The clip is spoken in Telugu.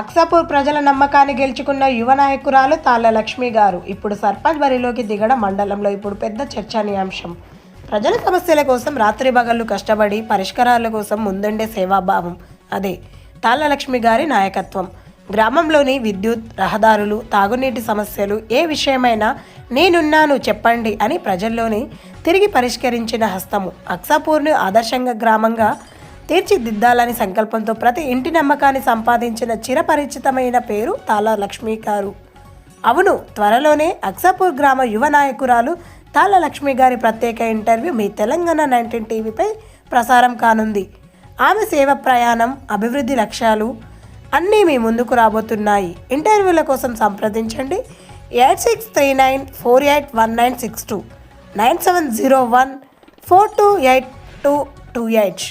అక్సాపూర్ ప్రజల నమ్మకాన్ని గెలుచుకున్న యువ నాయకురాలు తాళ్ళ లక్ష్మి గారు. ఇప్పుడు సర్పంచ్ బరిలోకి దిగడం మండలంలో ఇప్పుడు పెద్ద చర్చనీయాంశం. ప్రజల సమస్యల కోసం రాత్రి పగళ్ళు కష్టపడి పరిష్కారాల కోసం ముందుండే సేవాభావం. అదే తాళ్ళ లక్ష్మి గారి నాయకత్వం. గ్రామంలోని విద్యుత్ రహదారులు తాగునీటి సమస్యలు ఏ విషయమైనా నేనున్నాను చెప్పండి అని ప్రజల్లోని తిరిగి పరిష్కరించిన హస్తము. అక్సాపూర్ను ఆదర్శంగా గ్రామంగా తీర్చిదిద్దాలని సంకల్పంతో ప్రతి ఇంటి నమ్మకాన్ని సంపాదించిన చిరపరిచితమైన పేరు తాళా లక్ష్మి గారు. అవును త్వరలోనే అక్సాపూర్ గ్రామ యువ నాయకురాలు తాళ లక్ష్మి గారి ప్రత్యేక ఇంటర్వ్యూ మీ తెలంగాణ నైన్టీన్ టీవీపై ప్రసారం కానుంది. ఆమె సేవ ప్రయాణం అభివృద్ధి లక్ష్యాలు అన్నీ మీ ముందుకు రాబోతున్నాయి. ఇంటర్వ్యూల కోసం సంప్రదించండి. Eight six three nine four eight one nine six two nine seven zero one four two eight two two eight.